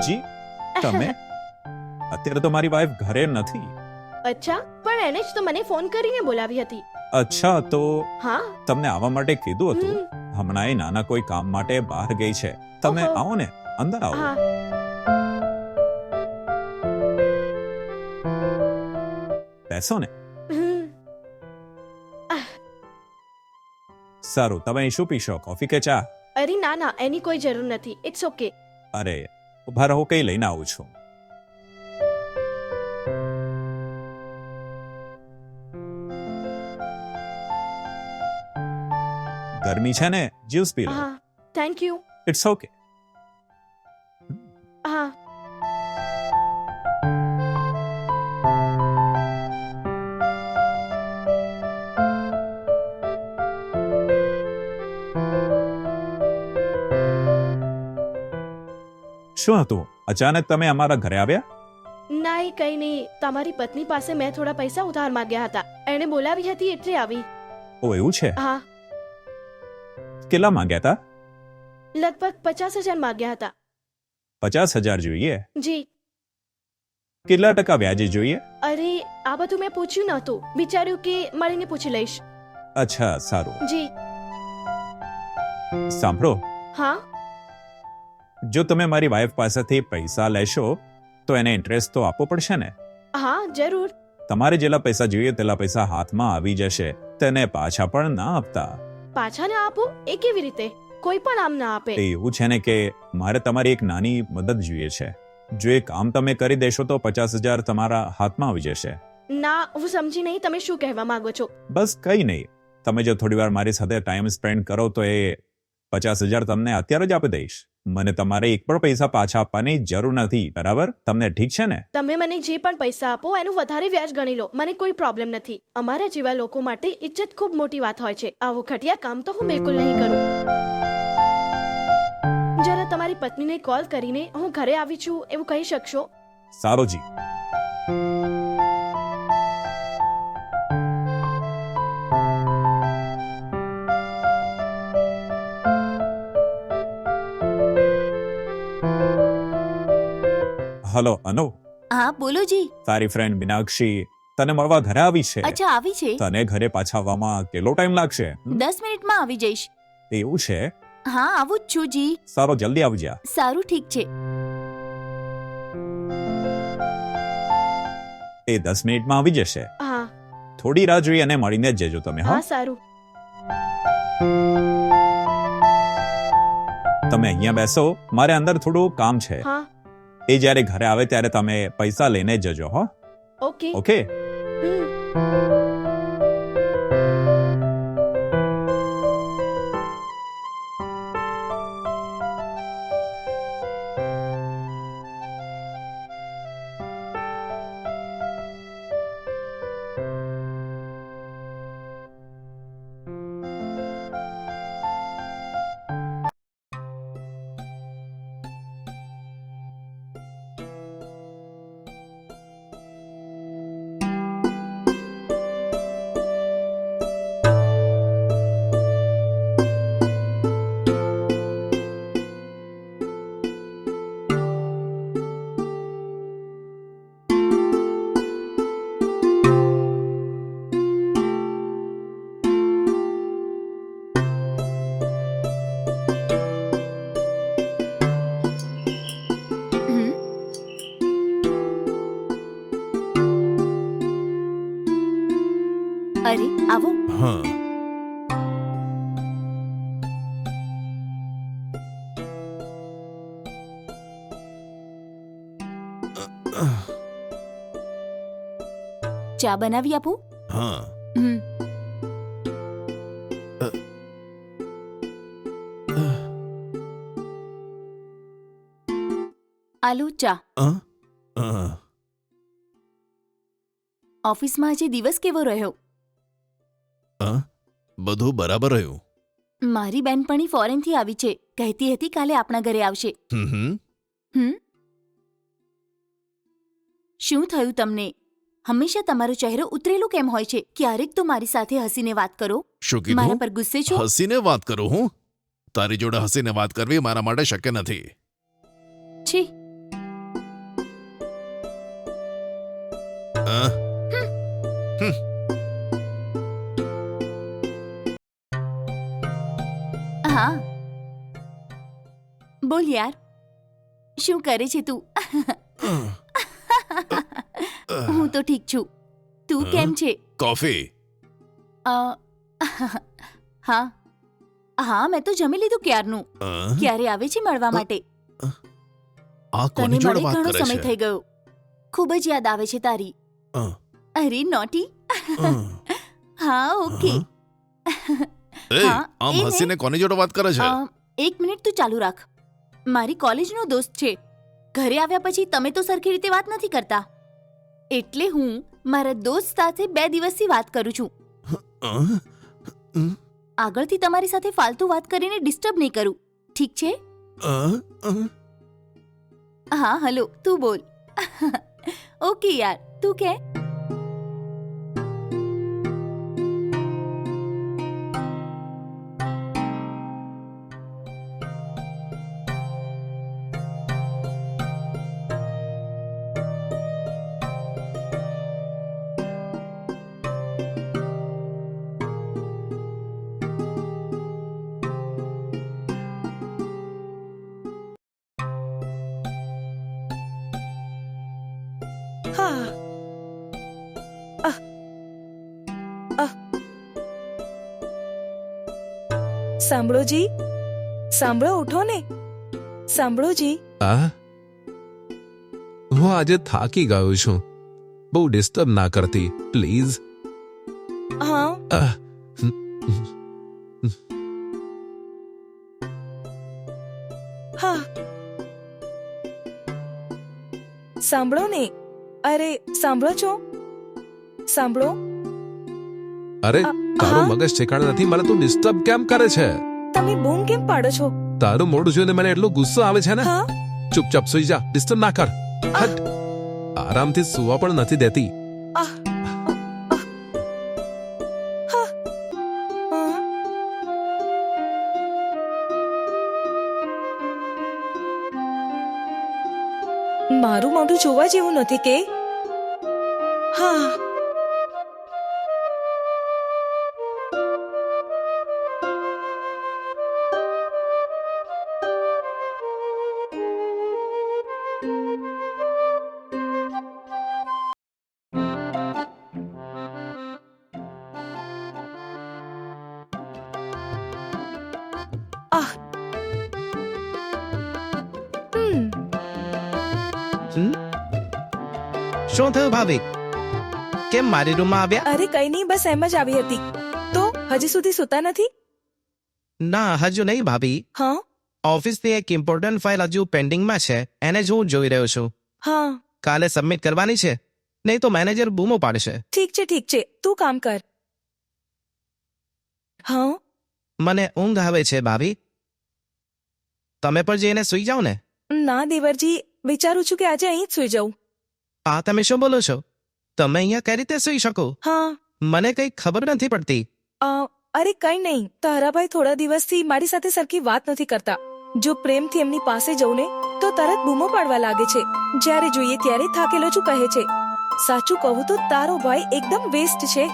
જી તમે? અત્યારે તો મારી વાઈફ ઘરે નથી. અચ્છા પણ એને જ તો મને ફોન કરીને બોલાવી હતી. અચ્છા તો હા. તમને આવવા માટે કીધું હતું? હમણાં એ નાના કોઈ કામ માટે બહાર ગઈ છે. તમે આવો ને અંદર આવો. બેસો ને. સારું તમે શું પીશો? કોફી કે ચા? અરે ના ના એની કોઈ જરૂર નથી. ઇટ્સ ઓકે અરે ઊભા રહો કઈ લઈને આવું છું. ગરમી છે ને? જ્યુસ પી લો. હા થેન્ક યુ ઇટ્સ ઓકે હા. શું હતું? અચાનક તમે અમારા ઘરે આવ્યા? ના એ કઈ નહીં. તમારી પત્ની પાસે મેં થોડા પૈસા ઉધાર માંગ્યા હતા. એણે બોલાવી હતી એટલે આવી. ઓ એવું છે? હા. કેટલા માંગ્યા હતા? લગભગ પચાસ હજાર માંગ્યા હતા. પચાસ હજાર જોઈએ? જી. કેટલા ટકા વ્યાજે જોઈએ? અરે આ બધું મેં પૂછ્યું નહોતું. વિચાર્યું કે મળીને પૂછી લઈશ. અચ્છા સારું. જી. સાંભળો. હા? જો તમે મારી વાઈફ પાસેથી પૈસા લેશો તો એને ઇન્ટરેસ્ટ તો આપવો પડશે ને? હા જરૂર. તમારે જેટલા પૈસા જોઈએ તેટલા પૈસા હાથમાં આવી જશે. તેને પાછા પણ ના આપતા. પાછા ના આપો? એ કેવી રીતે? કોઈ પણ આમ ના આપે. એવું છે ને કે મારે તમારી એક નાની મદદ જોઈએ છે. જો એ કામ તમે કરી દેશો તો પચાસ હજાર તમારા હાથમાં આવી જશે. ના હું સમજી નહીં. તમે શું કહેવા માંગો છો? બસ કઈ નહીં. તમે જો થોડી વાર મારી સાથે ટાઈમ સ્પેન્ડ કરો તો એ પચાસ હજાર તમને અત્યારે જ આપી દઈશ. મને તમારે એક પણ પૈસા પાછા આપવાની જરૂર નથી બરાબર? તમને ઠીક છે ને? તમે મને જે પણ પૈસા આપો એનું વધારે વ્યાજ ગણી લો. મને કોઈ પ્રોબ્લેમ નથી. અમારા જેવા લોકો માટે ઇજ્જત ખૂબ મોટી વાત હોય છે. આવું ઘટિયા કામ તો હું બિલકુલ નહીં કરું. જરા તમારી પત્નીને કોલ કરીને હું ઘરે આવી છું એવું કહી શકશો? સારો જી. હલો અનુ. હા બોલો જી. તારી ફ્રેન્ડ મીનાક્ષી તને મળવા ઘરે આવી છે? અચ્છા આવી છે? તને ઘરે પાછા આવવામાં કેટલો ટાઈમ લાગશે? દસ મિનિટમાં આવી જઈશ. એવું છે? હા આવું જ છું જી. સારો જલ્દી આવી સારું ઠીક છે. એ દસ મિનિટમાં આવી જશે? હા. થોડી રાહ જોઈ અને મળીને જ જજો તમે હા. હા સારું. તમે અહીંયા બેસો મારે અંદર થોડું કામ છે. હા. એ જ્યારે ઘરે આવે ત્યારે તમે પૈસા લઈને જજો હો. ઓકે. ઓકે? અરે આવો હા ચા બનાવી આપું હા હમ. આલુ ચા અ? અ, ઓફિસમાં આજે દિવસ કેવો રહ્યો હા? બધું બરાબર રહ્યું. મારી બેનપણી ફોરેનથી આવી છે. કહેતી હતી કાલે આપણા ઘરે આવશે. હમ શું થયું તમને? હંમેશા તમારો ચહેરો ઉતરેલો કેમ હોય છે? ક્યારેક તો મારી સાથે હસીને વાત કરો. શું મારા પર ગુસ્સે છો? હસીને વાત કરો હું? તારી જોડે હસીને વાત કરવી મારા માટે શક્ય નથી. છી. અ? હા. બોલ યાર. શું કરે છે તું? હું તો ઠીક છું. તું કેમ છે? કોફી? હા. હા મેં તો જમી લીધું ક્યારનું. ક્યારે આવે છે મળવા માટે? આ કોની જોડે વાત ઘણો છે સમય થઈ ગયો. ખૂબ જ યાદ આવે છે તારી. અરે નોટી. હા ઓકે. એ હા, આમ એ હસીને કોની જોડે વાત કરે છે? એક મિનિટ તું ચાલુ રાખ. મારી કોલેજનો દોસ્ત છે. ઘરે આવ્યા પછી તમે તો સરખી રીતે વાત નથી કરતા. એટલે હું મારા દોસ્ત સાથે બે દિવસથી વાત કરું છું. અ, આગળથી તમારી સાથે ફાલતુ વાત કરીને ડિસ્ટર્બ નહીં કરું. ઠીક છે? અ, અ, હા હલો તું બોલ. ઓકે યાર તું કે? સાંભળો જી સાંભળો ઉઠો ને સાંભળો જી આ હું આજે થાકી ગયો છું બહુ ડિસ્ટર્બ ના કરતી પ્લીઝ હા આહ, હા સાંભળો ને અરે સાંભળો છો? સાંભળો. અરે તારું મગજ ઠેકાણે નથી મને તું ડિસ્ટર્બ કેમ કરે છે? તમે બૂમ કેમ પાડો છો? તારું મોઢું જોઈને મને એટલો ગુસ્સો આવે છે ને? ચૂપચાપ સુઈ જા ડિસ્ટર્બ ના કર. હટ. આરામથી સુવા પણ નથી દેતી. મારું મોઢું જોવા જેવું નથી કે? હા આહ હમ શું થયું ભાભી કેમ મારી રૂમમાં આવ્યા? અરે કઈ નહીં બસ એમ જ આવી હતી. તો હજી સુધી સૂતા નથી? ના હજુ નહીં ભાભી. હા? ઓફિસથી એક ઇમ્પોર્ટન્ટ ફાઇલ હજુ પેન્ડિંગમાં છે એને જ હું જોઈ રહ્યો છું. હા. કાલે સબમિટ કરવાની છે નહીં તો મેનેજર બૂમો પાડશે. ઠીક છે ઠીક છે. તું કામ કર. હા? મને ઊંઘ આવે છે ભાભી. તમે પણ જઈને સૂઈ જાઓ ને. ના દેવરજી વિચારું છું કે આજે અહીં જ સુઈ જાઉં. આ તમે શું બોલો છો? તમે અહીંયા કઈ રીતે સૂઈ શકો? હા. મને કઈ ખબર નથી પડતી. અરે કઈ નહીં. તારાભાઈ થોડા દિવસથી મારી સાથે સરખી વાત નથી કરતા. જો પ્રેમથી એમની પાસે જઉં ને તો તરત બૂમો પાડવા લાગે છે. જ્યારે જોઈએ ત્યારે થાકેલો છું કહે છે. સાચું કહું તો તારો ભાઈ એકદમ વેસ્ટ છે.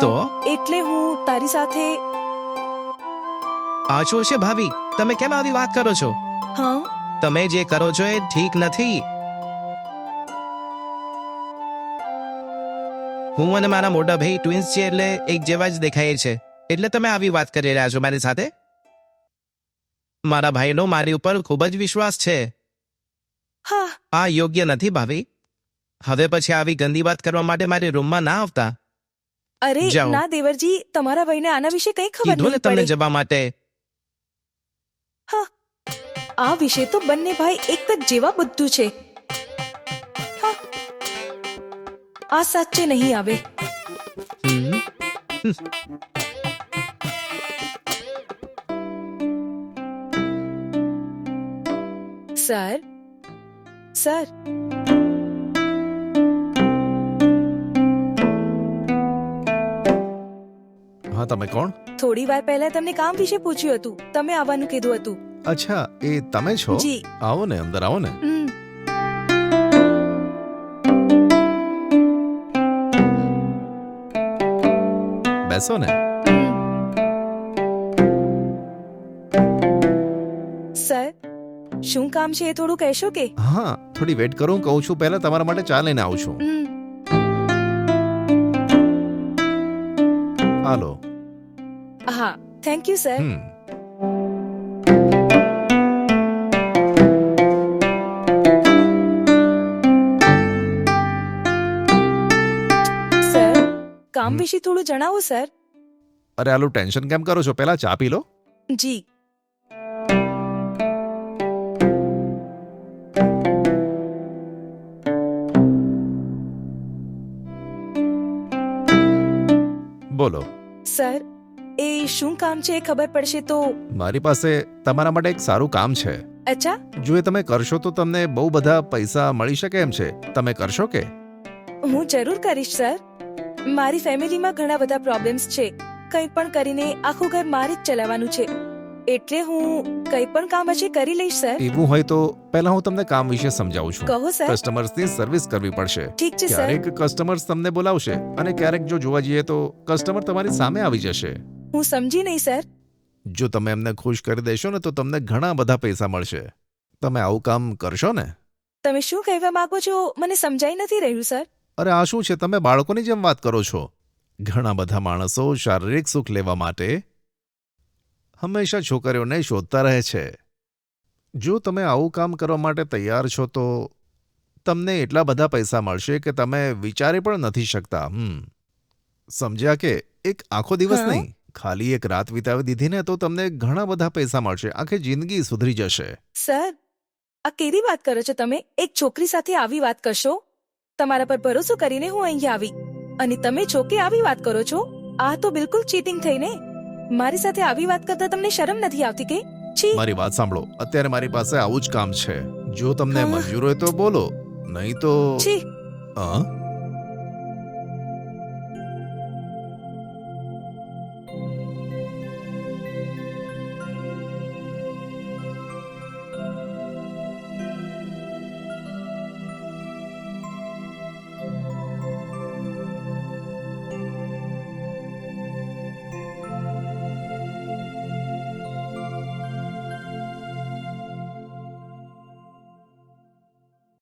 તો? એટલે હું તારી સાથે આછો છે ભાભી? તમે કેમ આવી વાત કરો છો? હા. તમે જે કરો છો એ ઠીક નથી. હું અને મારા મોટા ભાઈ ટ્વિન્સ છે એટલે એક જેવા જ દેખાય છે એટલે તમે આવી વાત કરી રહ્યા છો મારી સાથે? મારા ભાઈનો મારી ઉપર ખૂબ જ વિશ્વાસ છે. હા. આ યોગ્ય નથી ભાભી. હવે પછી આવી ગંદી વાત કરવા માટે મારી રૂમમાં ના આવતા. અરે. ના દેવરજી તમારા ભાઈને આના વિશે કઈ ખબર નહીં તમને જવા માટે. આ વિશે તો બંને ભાઈ એક જ જેવા બધું છે. આ સાચે નહીં આવે. Sir sir. હા તમે કોણ? થોડી વાર પહેલા તમને કામ વિશે પૂછ્યું હતું. તમે આવવાનું કીધું હતું. અચ્છા એ તમે છો? જી. આવો ને અંદર આવો ને. બેસો ને સર શું કામ છે એ થોડું કહેશો કે? હા થોડી વેટ કરો હું કહું છું પહેલા તમારા માટે ચા લઈને આવું છું. હમ, હાલો. હા થેન્ક યુ સર હમ. વિશે થોડું જણાવો સર. અરે આલું ટેન્શન કેમ કરો છો? પહેલા ચા પી લો. જી. બોલો. સર એ શું કામ છે એ ખબર પડશે તો? મારી પાસે તમારા માટે એક સારું કામ છે. અચ્છા. જો એ તમે કરશો તો તમને બહુ બધા પૈસા મળી શકે એમ છે. તમે કરશો કે? હું જરૂર કરીશ સર. મારી ફેમિલીમાં ઘણા બધા પ્રોબ્લેમ્સ છે. કંઈ પણ કરીને આખું ઘર મારે જ ચલાવવાનું છે. એટલે હું કંઈ પણ કામ હશે કરી લઈશ સર. એવું હોય તો પહેલા હું તમને કામ વિશે સમજાવું છું. કહો સર. કસ્ટમર્સની સર્વિસ કરવી પડશે. ઠીક છે સર. ક્યારેક કસ્ટમર્સ તમને બોલાવશે અને ક્યારેક જો જોવા જઈએ તો કસ્ટમર તમારી સામે આવી જશે. હું સમજી નહીં સર. જો તમે એમને ખુશ કરી દેશો ને તો તમને ઘણા બધા પૈસા મળશે. તમે આવું કામ કરશો ને? તમે શું કહેવા માંગો છો? મને સમજાઈ નથી રહ્યું સર. અરે આ શું છે? તમે બાળકોની જેમ વાત કરો છો. ઘણા બધા માણસો શારીરિક સુખ લેવા માટે હંમેશા છોકરીઓને શોધતા રહે છે. જો તમે આવું કામ કરવા માટે તૈયાર છો તો તમને એટલા બધા પૈસા મળશે કે તમે વિચારી પણ નથી શકતા. હમ. સમજ્યા કે એક આખો દિવસ? નહીં ખાલી એક રાત વિતાવી દીધી ને તો તમને ઘણા બધા પૈસા મળશે. આખી જિંદગી સુધરી જશે. સર આ કેવી વાત કરો છો તમે? એક છોકરી સાથે આવી વાત કરશો? તમારા પર ભરોસો કરીને હું અહીંયા આવી. અને તમે છો કે આવી વાત કરો છો આ તો બિલકુલ ચીટિંગ થઈ ને મારી સાથે આવી વાત કરતા તમને શરમ નથી આવતી કે? છી. મારી વાત સાંભળો. અત્યારે મારી પાસે આવું જ કામ છે. જો તમને? મંજૂર હોય તો બોલો. નહીં તો છી. હા?